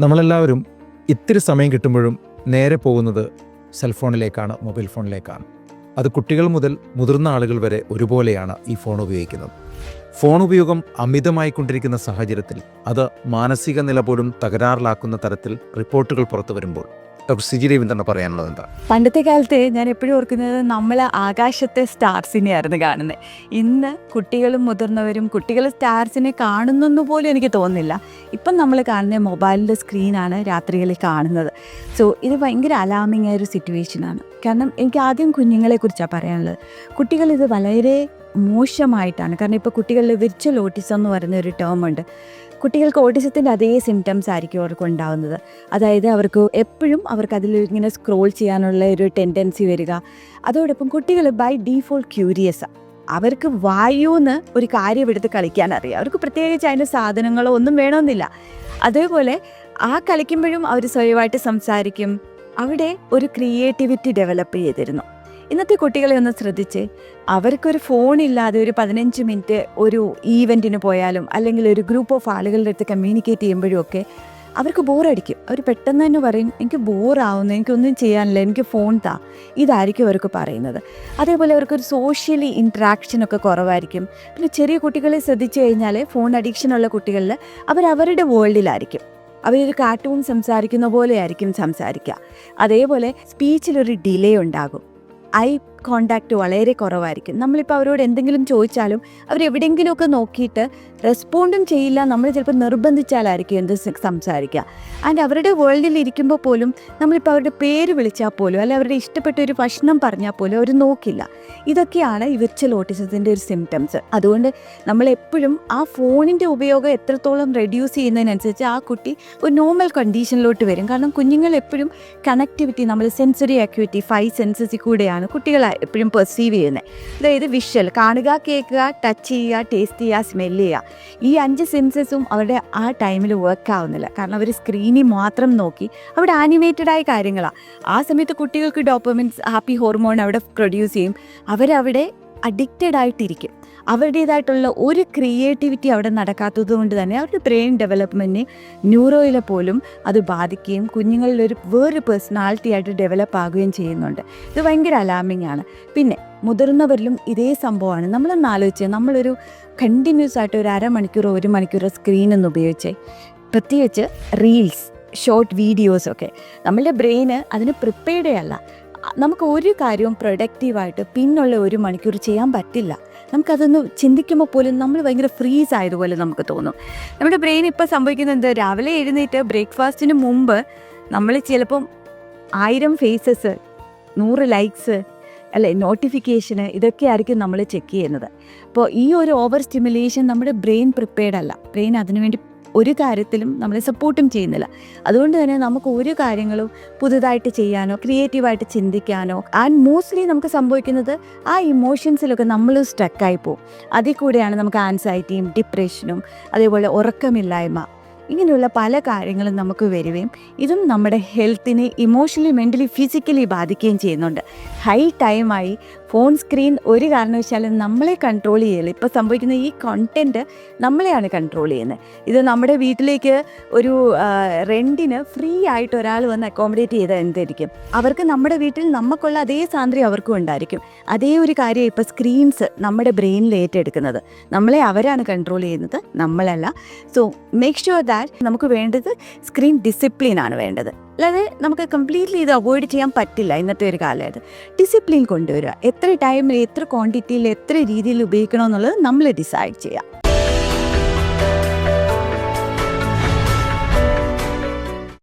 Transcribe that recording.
നമ്മളെല്ലാവരും ഇത്തിരി സമയം കിട്ടുമ്പോഴും നേരെ പോകുന്നത് സെൽഫോണിലേക്കാണ് മൊബൈൽ ഫോണിലേക്കാണ് അത് കുട്ടികൾ മുതൽ മുതിർന്ന ആളുകൾ വരെ ഒരുപോലെയാണ് ഈ ഫോൺ ഉപയോഗിക്കുന്നത്. ഫോൺ ഉപയോഗം അമിതമായി കൊണ്ടിരിക്കുന്ന സാഹചര്യത്തിൽ അത് മാനസിക നില പോലും തകരാറിലാക്കുന്ന തരത്തിൽ റിപ്പോർട്ടുകൾ പുറത്തു വരുമ്പോൾ ഡോക്ടർ പറയാനുള്ളത് എന്താ? പണ്ടത്തെ കാലത്ത് ഞാൻ എപ്പോഴും ഓർക്കുന്നത് നമ്മൾ ആകാശത്തെ സ്റ്റാർസിനെ ആയിരുന്നു കാണുന്നത്. ഇന്ന് കുട്ടികളും മുതിർന്നവരും കുട്ടികൾ സ്റ്റാർസിനെ കാണുന്നെന്ന് പോലും എനിക്ക് തോന്നുന്നില്ല. ഇപ്പം നമ്മൾ കാണുന്ന മൊബൈലിന്റെ സ്ക്രീനാണ് രാത്രികളിൽ കാണുന്നത്. സോ ഇത് ഭയങ്കര അലാമിങ് ആയ ഒരു സിറ്റുവേഷനാണ് കാരണം എനിക്ക് ആദ്യം കുഞ്ഞുങ്ങളെ കുഞ്ഞുങ്ങളെക്കുറിച്ചാണ് പറയാനുള്ളത്. കുട്ടികൾ ഇത് വളരെ മോശമായിട്ടാണ്. കാരണം ഇപ്പോൾ കുട്ടികളിൽ വിർച്വൽ ഓട്ടിസം എന്ന് പറയുന്ന ഒരു ടേം ഉണ്ട്. കുട്ടികൾക്ക് ഓട്ടിസത്തിന്റെ അതേ സിംറ്റംസ് ആയിരിക്കും അവർക്ക് ഉണ്ടാകുന്നത് അതായത് അവർക്ക് എപ്പോഴും അവർക്ക് അതിൽ ഇങ്ങനെ സ്ക്രോൾ ചെയ്യാനുള്ള ഒരു ടെൻഡൻസി വരിക. അതോടൊപ്പം കുട്ടികൾ ബൈ ഡീഫോൾട്ട് ക്യൂരിയസാണ് അവർക്ക് വായുന്ന് ഒരു കാര്യം എടുത്ത് കളിക്കാൻ അറിയാം. അവർക്ക് പ്രത്യേകിച്ച് അതിന്റെ സാധനങ്ങളോ ഒന്നും വേണമെന്നില്ല. അതേപോലെ ആ കളിക്കുമ്പോഴും അവർ സ്വയമായിട്ട് സംസാരിക്കും. അവിടെ ഒരു ക്രിയേറ്റിവിറ്റി ഡെവലപ്പ് ചെയ്തിരുന്നു. ഇന്നത്തെ കുട്ടികളെ ഒന്ന് ശ്രദ്ധിച്ച്. അവർക്കൊരു ഫോണില്ലാതെ ഒരു പതിനഞ്ച് മിനിറ്റ് ഒരു ഈവന്റിന് പോയാലും അല്ലെങ്കിൽ ഒരു ഗ്രൂപ്പ് ഓഫ് ആളുകളുടെ അടുത്ത് കമ്മ്യൂണിക്കേറ്റ് ചെയ്യുമ്പോഴും ഒക്കെ അവർക്ക് ബോറടിക്കും അവർ പെട്ടെന്ന് തന്നെ പറയും എനിക്ക് ബോറാവുന്നു എനിക്കൊന്നും ചെയ്യാനില്ല എനിക്ക് ഫോൺ താ. ഇതായിരിക്കും അവർക്ക് പറയുന്നത്. അതേപോലെ അവർക്കൊരു സോഷ്യലി ഇൻട്രാക്ഷനൊക്കെ കുറവായിരിക്കും. പിന്നെ ചെറിയ കുട്ടികളെ ശ്രദ്ധിച്ചു കഴിഞ്ഞാൽ ഫോൺ അഡിക്ഷനുള്ള കുട്ടികളിൽ അവർ അവരുടെ വേൾഡിലായിരിക്കും അവരൊരു കാർട്ടൂൺ സംസാരിക്കുന്ന പോലെയായിരിക്കും സംസാരിക്കുക. അതേപോലെ സ്പീച്ചിലൊരു ഡിലേ ഉണ്ടാകും. I കോണ്ടാക്റ്റ് വളരെ കുറവായിരിക്കും. നമ്മളിപ്പോൾ അവരോട് എന്തെങ്കിലും ചോദിച്ചാലും അവർ അവരെവിടെയെങ്കിലുമൊക്കെ നോക്കിയിട്ട് റെസ്പോണ്ടും ചെയ്യില്ല. നമ്മൾ ചിലപ്പോൾ നിർബന്ധിച്ചാലായിരിക്കും എന്ത് സംസാരിക്കുക. ആൻഡ് അവരുടെ വേൾഡിൽ ഇരിക്കുമ്പോൾ പോലും നമ്മളിപ്പോൾ അവരുടെ പേര് വിളിച്ചാൽ പോലും അല്ലെ അവരുടെ ഇഷ്ടപ്പെട്ട ഒരു ഭക്ഷണം പറഞ്ഞാൽ പോലും അവർ നോക്കില്ല. ഇതൊക്കെയാണ് ഈ വിർച്വൽ ഓട്ടിസത്തിന്റെ ഒരു സിംറ്റംസ് അതുകൊണ്ട് നമ്മൾ എപ്പോഴും ആ ഫോണിന്റെ ഉപയോഗം എത്രത്തോളം റെഡ്യൂസ് ചെയ്യുന്നതിനനുസരിച്ച് ആ കുട്ടി ഒരു നോർമൽ കണ്ടീഷനിലോട്ട് വരും. കാരണം കുഞ്ഞുങ്ങൾ എപ്പോഴും കണക്ടിവിറ്റി നമ്മൾ സെൻസറി ആക്ടിവിറ്റി ഫൈവ് സെൻസസിൽ കൂടെയാണ് കുട്ടികൾ എപ്പോഴും പെർസീവ് ചെയ്യുന്നത് അതായത് വിഷ്വൽ കാണുക കേൾക്കുക ടച്ച് ചെയ്യുക ടേസ്റ്റ് ചെയ്യുക സ്മെല്ല് ചെയ്യുക. ഈ അഞ്ച് സെൻസസും അവരുടെ ആ ടൈമിൽ വർക്ക് ആവുന്നില്ല. കാരണം അവർ സ്ക്രീനിൽ മാത്രം നോക്കി. അവിടെ ആനിമേറ്റഡ് ആയ കാര്യങ്ങളാണ് ആ സമയത്ത് കുട്ടികൾക്ക് ഡോപ്പമിൻസ് ഹാപ്പി ഹോർമോൺ അവിടെ പ്രൊഡ്യൂസ് ചെയ്യും. അവരവിടെ അഡിക്റ്റഡ് ആയിട്ടിരിക്കും. അവരുടേതായിട്ടുള്ള ഒരു ക്രിയേറ്റിവിറ്റി അവിടെ നടക്കാത്തത് കൊണ്ട് തന്നെ അവരുടെ ബ്രെയിൻ ഡെവലപ്മെന്റിനെ ന്യൂറോയിലെ പോലും അത് ബാധിക്കുകയും കുഞ്ഞുങ്ങളിലൊരു വേറൊരു പേഴ്സണാലിറ്റി ആയിട്ട് ഡെവലപ്പ് ആകുകയും ചെയ്യുന്നുണ്ട്. ഇത് ഭയങ്കര അലാമിംഗ് ആണ്. പിന്നെ മുതിർന്നവരിലും ഇതേ സംഭവമാണ്. നമ്മളൊന്ന് ആലോചിച്ച് നമ്മളൊരു കണ്ടിന്യൂസ് ആയിട്ട് ഒരു അരമണിക്കൂറോ ഒരു മണിക്കൂറോ സ്ക്രീൻ ഒന്ന് ഉപയോഗിച്ചേ. പ്രത്യേകിച്ച് റീൽസ് ഷോർട്ട് വീഡിയോസൊക്കെ നമ്മളുടെ ബ്രെയിന് അതിന് പ്രിപ്പയർഡേ അല്ല. നമുക്ക് ഒരു കാര്യവും പ്രൊഡക്റ്റീവായിട്ട് പിന്നുള്ള ഒരു മണിക്കൂർ ചെയ്യാൻ പറ്റില്ല. നമുക്കതൊന്ന് ചിന്തിക്കുമ്പോൾ പോലും നമ്മൾ ഭയങ്കര ഫ്രീസ് ആയതുപോലെ നമുക്ക് തോന്നും. നമ്മുടെ ബ്രെയിൻ ഇപ്പോൾ സംഭവിക്കുന്നത് രാവിലെ എഴുന്നേറ്റ് ബ്രേക്ക്ഫാസ്റ്റിന് മുമ്പ് നമ്മൾ ചിലപ്പം ആയിരം ഫേസസ് നൂറ് ലൈക്സ് അല്ലെ നോട്ടിഫിക്കേഷന് ഇതൊക്കെ ആയിരിക്കും നമ്മൾ ചെക്ക് ചെയ്യുന്നത്. അപ്പോൾ ഈ ഒരു ഓവർ സ്റ്റിമുലേഷൻ നമ്മുടെ ബ്രെയിൻ പ്രിപ്പയർഡ് അല്ല. ബ്രെയിൻ അതിനുവേണ്ടി ഒരു കാര്യത്തിലും നമ്മളെ സപ്പോർട്ടും ചെയ്യുന്നില്ല. അതുകൊണ്ട് തന്നെ നമുക്ക് ഒരു കാര്യങ്ങളും പുതുതായിട്ട് ചെയ്യാനോ ക്രിയേറ്റീവായിട്ട് ചിന്തിക്കാനോ ആൻഡ് മോസ്റ്റ്ലി നമുക്ക് സംഭവിക്കുന്നത് ആ ഇമോഷൻസിലൊക്കെ നമ്മൾ സ്റ്റക്കായി പോകും. അതിൽ കൂടെയാണ് നമുക്ക് ആൻസൈറ്റിയും ഡിപ്രഷനും അതേപോലെ ഉറക്കമില്ലായ്മ ഇങ്ങനെയുള്ള പല കാര്യങ്ങളും നമുക്ക് വരികയും ഇതും നമ്മുടെ ഹെൽത്തിനെ ഇമോഷണലി മെന്റലി ഫിസിക്കലി ബാധിക്കുകയും ചെയ്യുന്നുണ്ട്. ഹൈ ടൈമായി ഫോൺ സ്ക്രീൻ ഒരു കാരണവശാലും നമ്മളെ കൺട്രോൾ ചെയ്യില്ല ഇപ്പോൾ സംഭവിക്കുന്ന ഈ കണ്ടന്റ് നമ്മളെയാണ് കൺട്രോൾ ചെയ്യുന്നത്. ഇത് നമ്മുടെ വീട്ടിലേക്ക് ഒരു റെന്റിന് ഫ്രീ ആയിട്ട് ഒരാൾ വന്ന് അക്കോമഡേറ്റ് ചെയ്താൽ എന്തായിരിക്കും? അവർക്ക് നമ്മുടെ വീട്ടിൽ നമുക്കുള്ള അതേ സാന്ദ്രി അവർക്കും ഉണ്ടായിരിക്കും. അതേ ഒരു കാര്യം ഇപ്പോൾ സ്ക്രീൻസ് നമ്മുടെ ബ്രെയിനിൽ ഏറ്റെടുക്കുന്നത്. നമ്മളെ അവരാണ് കൺട്രോൾ ചെയ്യുന്നത് നമ്മളല്ല. സോ മേക്ക് ഷുവർ ദാറ്റ് നമുക്ക് വേണ്ടത് സ്ക്രീൻ ഡിസിപ്ലിൻ ആണ് വേണ്ടത്. അല്ലാതെ നമുക്ക് കംപ്ലീറ്റ്ലി ഇത് അവോയ്ഡ് ചെയ്യാൻ പറ്റില്ല ഇന്നത്തെ ഒരു കാലത്ത് ഡിസിപ്ലിൻ കൊണ്ടുവരിക. എത്ര ടൈമിൽ എത്ര ക്വാണ്ടിറ്റിയിൽ എത്ര രീതിയിൽ ഉപയോഗിക്കണമെന്നുള്ളത് നമ്മൾ ഡിസൈഡ് ചെയ്യുക